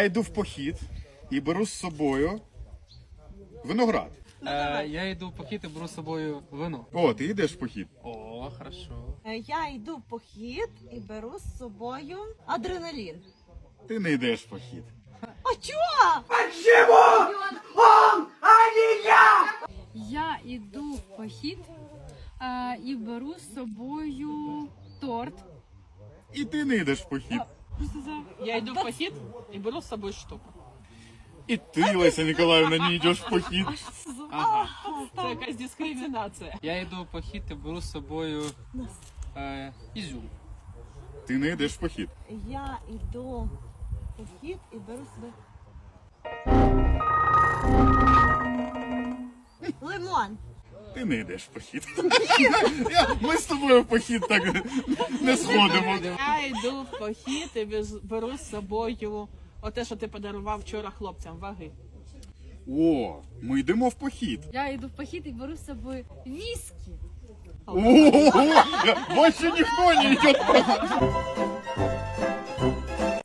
Я йду в похід і беру з собою виноград. Е, я йду в похід і беру з собою вино. О, ти йдеш в похід. О, хорошо. Е, Я йду в похід і беру з собою адреналін. Ти не йдеш в похід. А чого? Я йду в похід е, і беру з собою торт. І ти не йдеш в похід. Я йду в похід і беру з собою штуку. І ти, Леся Ніколаївна, не йдеш в похід. Ага. Це якась дискримінація. Я йду в похід і беру з собою е, ізюм. Ти не йдеш в похід. Я йду в похід і беру собі. Лимон. Ти не йдеш в похід. Ми з тобою в похід так не сходимо. Я йду в похід і беру з собою оте, що ти подарував вчора хлопцям, ваги. О, ми йдемо в похід. Я йду в похід і беру з собою віскі. О, більше ніхто не йде в похід.